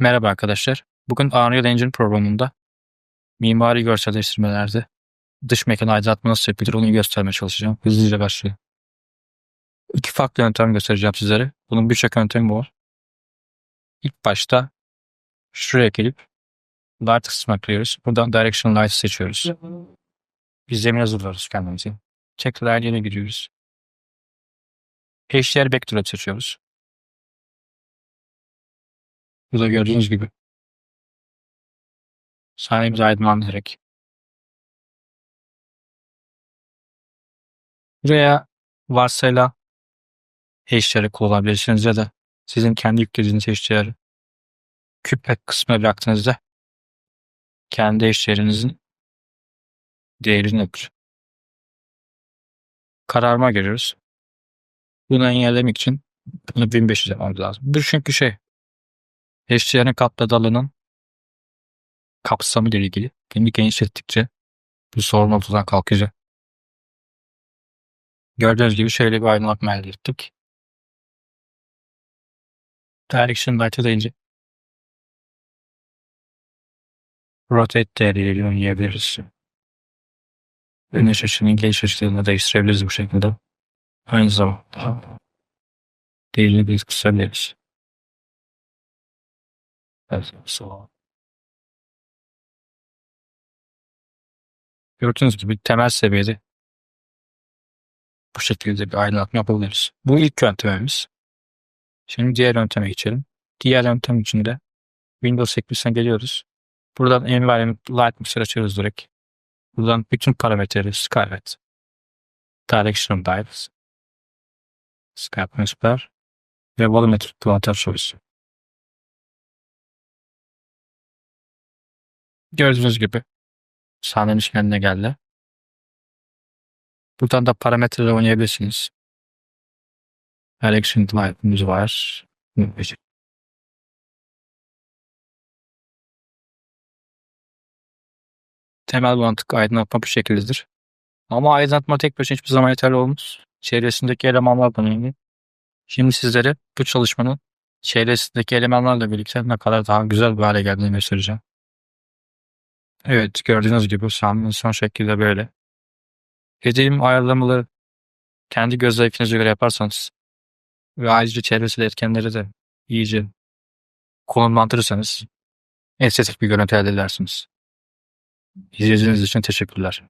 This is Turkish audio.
Merhaba arkadaşlar. Bugün Unreal Engine programında mimari görselleştirmelerde dış mekan aydınlatma nasıl yapılır onu göstermeye çalışacağım. Hızlıca başlayalım. İki farklı yöntem göstereceğim sizlere. Bunun birçok yöntemi var. İlk başta şuraya gelip Light kısmına kırıyoruz. Buradan Direction Light seçiyoruz. Bir zemin hazırlıyoruz kendimize. Tekrar yere giriyoruz. HDR Backdrop seçiyoruz. Burada gördüğünüz gibi. Sahnemiz aydınlandırarak. Buraya varsayla HDR'ı kullanabilirsiniz ya da sizin kendi yüklediğiniz HDR'ı küp kısmına bıraktığınızda kendi HDR'inizin değeri nedir? Kararma görüyoruz. Bunu engellemek için bunu 1500 yapmamız lazım. Bu çünkü şey HDR'ın kapladığı alanın kapsamı ile ilgili. Bunu genişlettikçe bu sorun ortadan kalkacak. Gördüğünüz gibi şöyle bir aydınlatma elde ettik. Direction Light'a deyince Rotate değeriyle oynayabiliriz. Güneş açının geliş açılarını değiştirebiliriz bu şekilde. Aynı zamanda değerini biz kısabiliriz. Evet, so. Gibi temel seviyede bu şekilde bir aydınlatma yapabiliriz. Bu ilk yöntemimiz. Şimdi diğer yönteme geçelim. Diğer yöntem için de Windows eklisine geliyoruz. Buradan Environment Light Mixer açıyoruz direkt. Buradan bütün parametreleri Scarlet, Direction Dives, Skype Whisper ve Volumetric Planter Choice. Gördüğünüz gibi sahnenin kendine geldi. Buradan da parametreleri oynayabilirsiniz. Direction Light'ımız var. Temel mantık aydınlatma bu şekildedir. Ama aydınlatma tek başına hiçbir zaman yeterli olmaz. Çevresindeki elemanlar da önemli. Şimdi sizlere bu çalışmanın çevresindeki elemanlarla birlikte ne kadar daha güzel bir hale geldiğini göstereceğim. Evet gördüğünüz gibi sahnenin son şekli de böyle. Dediğim ayarlamaları kendi göz zevkinize göre yaparsanız ve ayrıca çevresel etkenleri de iyice konumlandırırsanız estetik bir görüntü elde edersiniz. İzlediğiniz için teşekkürler.